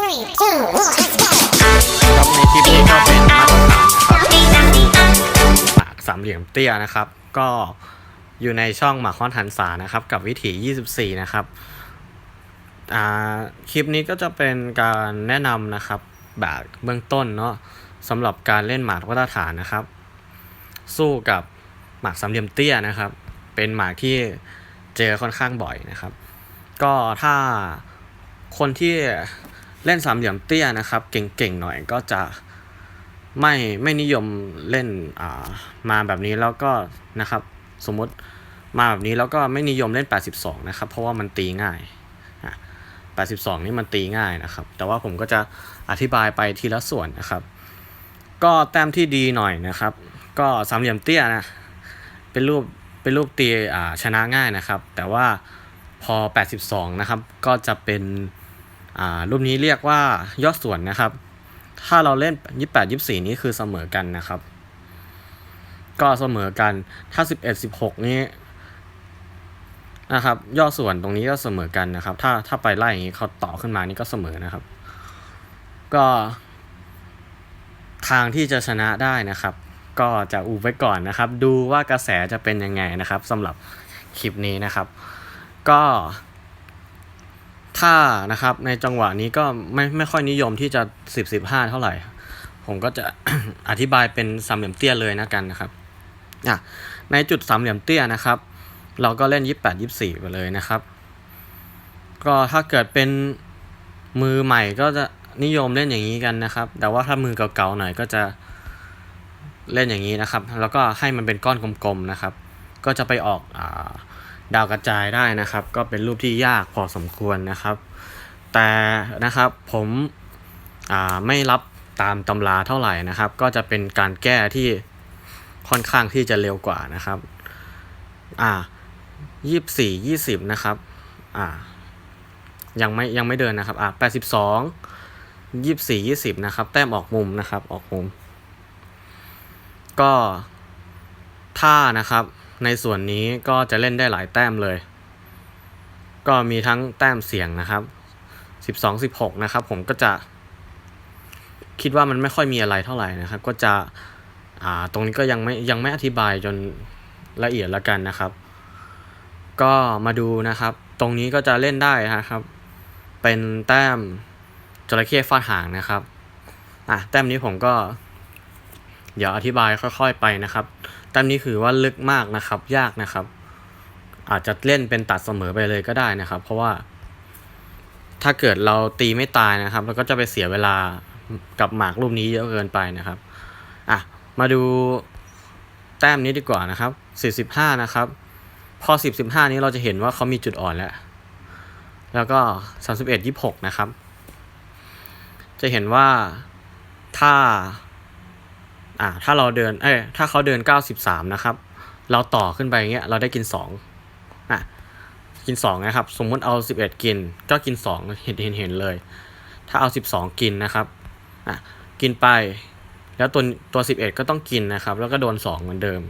Three, two, one, let's go. ครับในคลิปนี้ก็เป็นมาตรฐานนะครับหมากสามเหลี่ยมเตี้ยนะครับ ก็อยู่ในช่องหมากค้อนหันษานะครับ กับวิถี 24 นะครับอ่าคลิปนี้ก็จะเป็นการแนะนำนะครับแบบเบื้องต้นเนาะสำหรับการเล่นหมากมาตรฐานนะครับ สู้กับหมากสามเหลี่ยมเตี้ยนะครับ เป็นหมากที่เจอค่อนข้างบ่อยนะครับ ก็ถ้าคนที่ เล่นสามเหลี่ยมเตี้ยนะครับ เก่งๆหน่อยก็จะไม่ไม่นิยมเล่นอ่ามาแบบนี้แล้วก็นะครับสมมติมาแบบนี้แล้วก็ไม่นิยมเล่น 82 นะครับ เพราะว่ามันตีง่าย 82 นี่มันตีง่ายนะครับ แต่ว่าผมก็จะอธิบายไปทีละส่วนนะครับ ก็แต้มที่ดีหน่อยนะครับ ก็สามเหลี่ยมเตี้ยนะ เป็นรูปเป็นรูปตีอ่าชนะง่ายนะครับ แต่ว่าพอ 82 นะครับ ก็จะเป็น รูปนี้เรียกว่ายอดส่วนนะครับ ถ้าเราเล่น 28 24 นี้คือเสมอกันนะครับ ก็เสมอกัน ถ้า 11 16 นี้นะครับยอดส่วนตรงนี้ก็เสมอกันนะครับ ถ้าถ้าไปไล่อย่างนี้เขาต่อขึ้นมานี่ก็เสมอนะครับ ก็ทางที่จะชนะได้นะครับ ก็จะอุบไว้ก่อนนะครับ ดูว่ากระแสจะเป็นยังไงนะครับสำหรับคลิปนี้นะครับ ก็ ถ้านะครับในจังหวะนี้ก็ไม่ไม่ค่อยนิยมที่จะ 10 15 เท่าไหร่ ผมก็จะอธิบายเป็นสามเหลี่ยมเตี้ยเลยนะกันนะครับอะในจุดสามเหลี่ยมเตี้ยนะครับ เราก็เล่น 28 24 ไปเลยนะครับ ก็ถ้าเกิดเป็นมือใหม่ก็จะนิยมเล่นอย่างนี้กันนะครับ แต่ว่าถ้ามือเก่าๆหน่อยก็จะเล่นอย่างนี้นะครับ แล้วก็ให้มันเป็นก้อนกลมๆนะครับ ก็จะไปออกอ่า ดาวกระจายได้นะครับ ก็เป็นรูปที่ยากพอสมควรนะครับ แต่นะครับผมไม่รับตามตำราเท่าไหร่นะครับ ก็จะเป็นการแก้ที่ค่อนข้างที่จะเร็วกว่านะครับอ่ายี่สี่ยี่สิบนะครับอ่ายังไม่ยังไม่เดินนะครับอ่าแปดสิบสองยี่สี่ยี่สิบนะครับ แต้มออกมุมนะครับออกมุม ก็ถ้านะครับ ในส่วนนี้ก็จะเล่นได้หลายแต้มเลย ก็มีทั้งแต้มเสี่ยงนะครับสิบสองสิบหกนะครับ ผมก็จะคิดว่ามันไม่ค่อยมีอะไรเท่าไหร่นะครับ ก็จะอ่าตรงนี้ก็ยังไม่ยังไม่อธิบายจนละเอียดละกันนะครับ ก็มาดูนะครับ ตรงนี้ก็จะเล่นได้นะครับ เป็นแต้มจระเข้ฟาดหางนะครับอะแต้มนี้ผมก็ เดี๋ยวอธิบายค่อย ๆ ไปนะครับ แต้มนี้คือว่าลึกมากนะครับ ยากนะครับ อาจจะเล่นเป็นตัดเสมอไปเลยก็ได้นะครับ เพราะว่า ถ้าเกิดเราตีไม่ตายนะครับเราก็จะไปเสียเวลากับหมากรูปนี้เยอะเกินไปนะครับอะมาดูแต้มนี้ดีกว่านะครับ 45 นะครับ พอ 10 15 นี้เราจะเห็นว่าเขามีจุดอ่อนแล้ว แล้วก็ 31 26 นะครับ จะเห็นว่าถ้า อ่าถ้าเราเดินเอ้ยถ้าเขาเดิน 93 นะครับ เราต่อขึ้นไปอย่างเงี้ยเราได้กิน2อะกิน2นะครับ สมมุติเอา 11 กิน ก็กิน 2 เห็นเห็นเห็นเลย ถ้าเอา 12 กินนะครับอะกินไป แล้วตัวตัว 11 ก็ต้องกินนะครับ แล้วก็โดน 2 เหมือนเดิม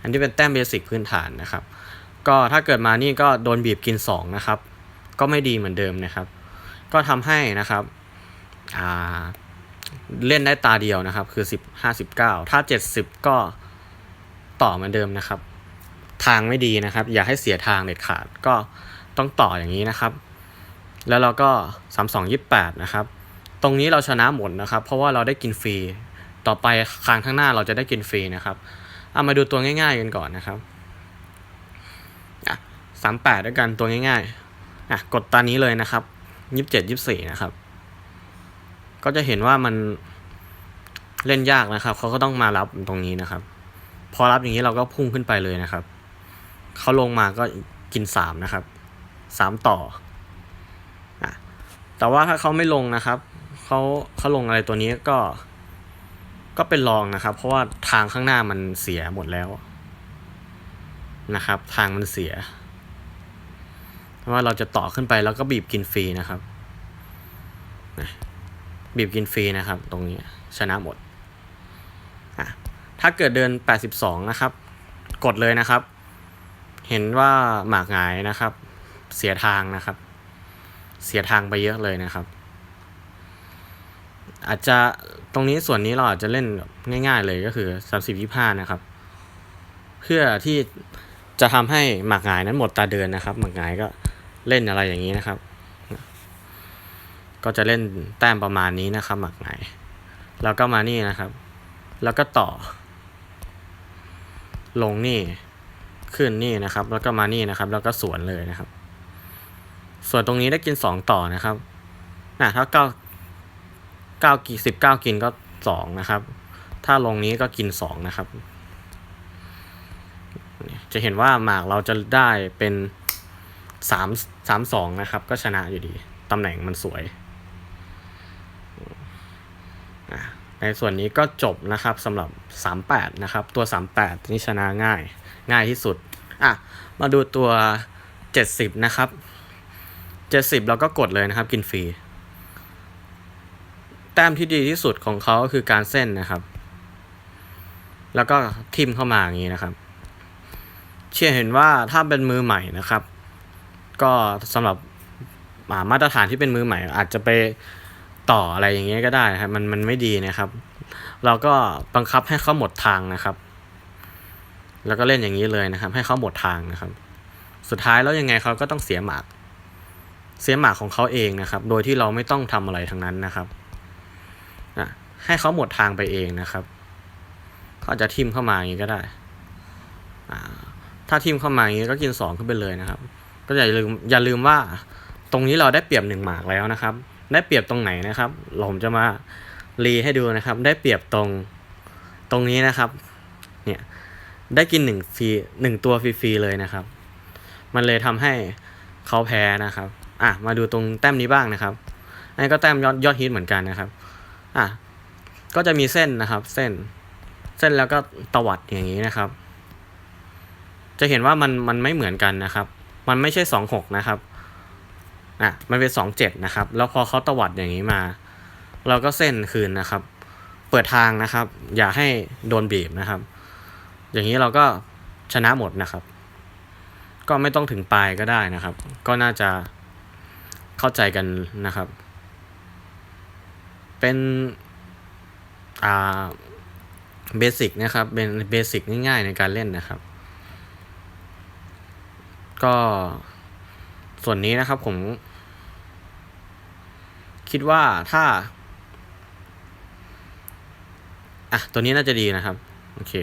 อันนี้เป็นแต้มเบสิกพื้นฐานนะครับ ก็ถ้าเกิดมานี่ก็โดนบีบกิน 2 นะครับ ก็ไม่ดีเหมือนเดิมนะครับ ก็ทำให้นะครับอ่า เล่นได้ตาเดียวนะครับ คือ10 59ถ้า70ก็ต่อเหมือนเดิมนะครับ ทางไม่ดีนะครับ อย่าให้เสียทางเด็ดขาดก็ต้องต่ออย่างนี้นะครับ แล้วเราก็32 28นะครับ ตรงนี้เราชนะหมดนะครับ เพราะว่าเราได้กินฟรี ต่อไปครั้งข้างหน้าเราจะได้กินฟรีนะครับเอามาดูตัวง่ายๆกันก่อนนะครับสามแปดด้วยกันตัวง่ายๆอะกดตานี้เลยนะครับยี่สิบเจ็ดยี่สิบสี่นะครับ ก็จะเห็นว่ามันเล่นยากนะครับ เขาก็ต้องมารับตรงนี้นะครับ พอรับอย่างนี้เราก็พุ่งขึ้นไปเลยนะครับ เขาลงมาก็กินสามนะครับสามต่อ แต่ว่าถ้าเขาไม่ลงนะครับ เขาเขาลงอะไรตัวนี้ก็ ก็เป็นรองนะครับ เพราะว่าทางข้างหน้ามันเสียหมดแล้วนะครับ ทางมันเสีย เพราะว่าเราจะต่อขึ้นไปแล้วก็บีบกินฟรีนะครับนะ บีบกินฟรีนะครับ ตรงนี้ชนะหมดอะถ้าเกิดเดิน 82 นะครับ กดเลยนะครับ เห็นว่าหมากหงายนะครับ เสียทางนะครับ เสียทางไปเยอะเลยนะครับ อาจจะตรงนี้ส่วนนี้เราอาจจะเล่นง่าย ๆ เลยก็คือสามสิบยี่ห้านะครับ เพื่อที่จะทำให้หมากหงายนั้นหมดตาเดินนะครับ หมากหงายก็เล่นอะไรอย่างนี้นะครับ ก็จะเล่นแต้มประมาณนี้นะครับ หมากไหงายแล้วก็มานี่นะครับ แล้วก็ต่อ ลงนี่ขึ้นนี่นะครับ แล้วก็มานี่นะครับ แล้วก็สวนเลยนะครับ ส่วนตรงนี้ได้กินสองต่อนะครับนะถ้าเก้าเก้ากินสิบเก้ากินก็สองนะครับ ถ้าลงนี้ก็กินสองนะครับ จะเห็นว่าหมากเราจะได้เป็นสามสามสองนะครับ ก็ชนะอยู่ดี ตำแหน่งมันสวย ในส่วนนี้ก็จบนะครับสำหรับ 38 นะครับ ตัว 38 นี่ชนะง่ายง่ายที่สุด อะ มาดูตัว 70 นะครับ 70 เราก็กดเลยนะครับ กินฟรี แต้มที่ดีที่สุดของเขาก็คือการเส้นนะครับ แล้วก็ทิมเข้ามาอย่างนี้นะครับ เชื่อเห็นว่าถ้าเป็นมือใหม่นะครับ ก็สำหรับอ่ามาตรฐานที่เป็นมือใหม่ อาจจะไป ต่ออะไรอย่างเงี้ยก็ได้นะครับ มันมันไม่ดีนะครับ เราก็บังคับให้เขาหมดทางนะครับ แล้วก็เล่นอย่างนี้เลยนะครับ ให้เขาหมดทางนะครับ สุดท้ายแล้วยังไงเขาก็ต้องเสียหมาก เสียหมากของเขาเองนะครับ โดยที่เราไม่ต้องทำอะไรทั้งนั้นนะครับอะให้เขาหมดทางไปเองนะครับเขาอาจจะทิมเข้ามาอย่างนี้ก็ได้อ่าถ้าทิมเข้ามาอย่างนี้ก็กินสองขึ้นไปเลยนะครับ ก็อย่าลืมอย่าลืมว่าตรงนี้เราได้เปรียบหนึ่งหมากแล้วนะครับ ได้เปรียบตรงไหนนะครับผมจะมารีให้ดูนะครับ ได้เปรียบตรงตรงนี้นะครับ เนี่ยได้กินหนึ่งฟรีหนึ่งตัวฟรีๆเลยนะครับ มันเลยทำให้เขาแพ้นะครับ อะมาดูตรงแต้มนี้บ้างนะครับ อันนี้ก็แต้มยอดยอดฮิตเหมือนกันนะครับ อะก็จะมีเส้นนะครับ เส้น เส้นแล้วก็ตวัดอย่างนี้นะครับ จะเห็นว่ามันมันไม่เหมือนกันนะครับ มันไม่ใช่สองหกนะครับ อะมันเป็นสองเจ็ดนะครับ แล้วพอเขาตวัดอย่างนี้มา เราก็เส้นคืนนะครับ เปิดทางนะครับ อย่าให้โดนบีบนะครับ อย่างนี้เราก็ชนะหมดนะครับ ก็ไม่ต้องถึงปลายก็ได้นะครับ ก็น่าจะเข้าใจกันนะครับ เป็นอ่าเบสิกนะครับ เป็นเบสิกง่ายๆในการเล่นนะครับ ก็ ส่วนนี้นะครับผมคิดว่าถ้า อะ ตัวนี้น่าจะดีนะครับ โอเค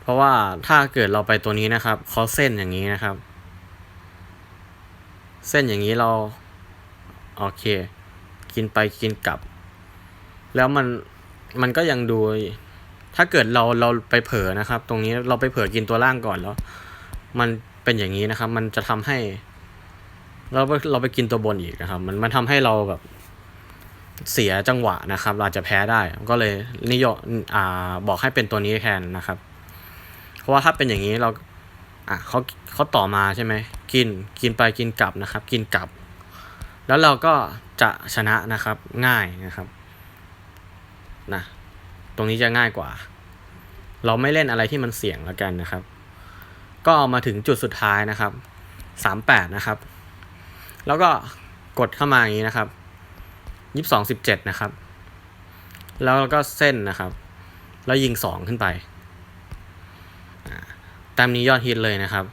เพราะว่าถ้าเกิดเราไปตัวนี้นะครับเขาเส้นอย่างนี้นะครับ เส้นอย่างนี้เรา โอเค กินไปกินกลับ แล้วมันมันก็ยังดู ถ้าเกิดเราเราไปเผลอนะครับ ตรงนี้เราไปเผลอกินตัวล่างก่อนแล้ว มัน เป็นอย่างนี้นะครับ มันจะทำให้ เราไปเราไปกินตัวบนอีกนะครับ มันมันทำให้เราแบบเสียจังหวะนะครับเราอาจจะแพ้ได้ก็เลยนิยมอ่าบอกให้เป็นตัวนี้แทนนะครับ เพราะว่าถ้าเป็นอย่างนี้เราอะเขาเขาต่อมาใช่ไหมกินกินไปกินกลับนะครับ กินกลับ แล้วเราก็จะชนะนะครับง่ายนะครับนะตรงนี้จะง่ายกว่า เราไม่เล่นอะไรที่มันเสี่ยงแล้วกันนะครับ ก็มาถึงจุดสุดท้ายนะครับสามแปดนะครับ แล้วก็กดเข้ามาอย่างนี้นะครับยี่สิบสองสิบเจ็ดนะครับ แล้วก็เส้นนะครับ แล้วยิงสองขึ้นไปแต้มนี้ยอดฮิตเลยนะครับ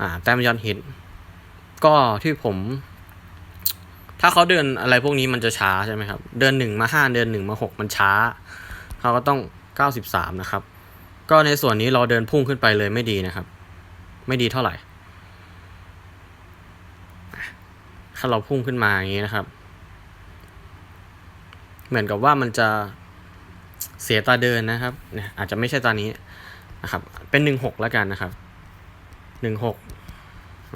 อ่าแต้มยอดฮิต ก็ที่ผม ถ้าเขาเดินอะไรพวกนี้มันจะช้าใช่ไหมครับ เดินหนึ่งมาห้าเดินหนึ่งมาหกมันช้า เขาก็ต้องเก้าสิบสามนะครับ ก็ในส่วนนี้เราเดินพุ่งขึ้นไปเลยไม่ดีนะครับ ไม่ดีเท่าไหร่ ถ้าเราพุ่งขึ้นมาอย่างนี้นะครับ เหมือนกับว่ามันจะเสียตาเดินนะครับเนี่ยอาจจะไม่ใช่ตานี้นะครับ เป็นหนึ่งหกแล้วกันนะครับหนึ่งหก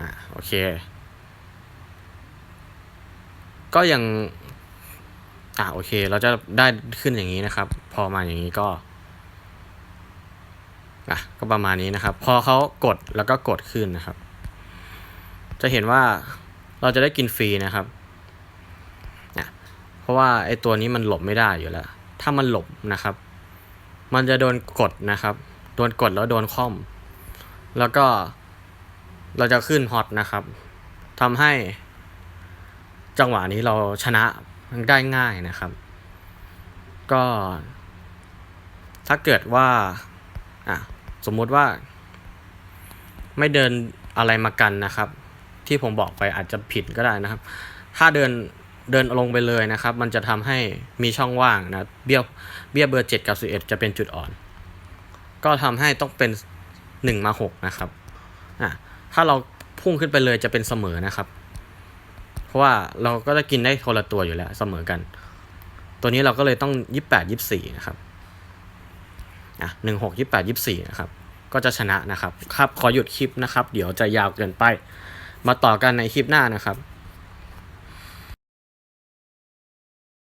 อ่าโอเค ก็ยังอ่าโอเค เราจะได้ขึ้นอย่างนี้นะครับ พอมาอย่างนี้ก็ อะก็ประมาณนี้นะครับ พอเขากดแล้วก็กดขึ้นนะครับ จะเห็นว่าเราจะได้กินฟรีนะครับอะเพราะว่าไอตัวนี้มันหลบไม่ได้อยู่แล้ว ถ้ามันหลบนะครับ มันจะโดนกดนะครับ โดนกดแล้วโดนค่อม แล้วก็เราจะขึ้นฮอตนะครับทำให้จังหวะนี้เราชนะได้ง่ายนะครับ ก็ ถ้าเกิดว่าอะ สมมติว่า ไม่เดินอะไรมากันนะครับ ที่ผมบอกไปอาจจะผิดก็ได้นะครับ ถ้าเดินเดินลงไปเลยนะครับ มันจะทำให้มีช่องว่างนะเบี้ยเบี้ยเบอร์เจ็ดกับสิบเอ็ดจะเป็นจุดอ่อน ก็ทำให้ต้องเป็นหนึ่งมาหกนะครับอะถ้าเราพุ่งขึ้นไปเลยจะเป็นเสมอนะครับ เพราะว่าเราก็จะกินได้คนละตัวอยู่แล้วเสมอกัน ตัวนี้เราก็เลยต้องยี่แปดยี่สี่นะครับ นะหนึ่งหกยี่แปดยี่สี่นะครับ ก็จะชนะนะครับ ครับ ขอหยุดคลิปนะครับ เดี๋ยวจะยาวเกินไป มาต่อกันในคลิปหน้านะครับ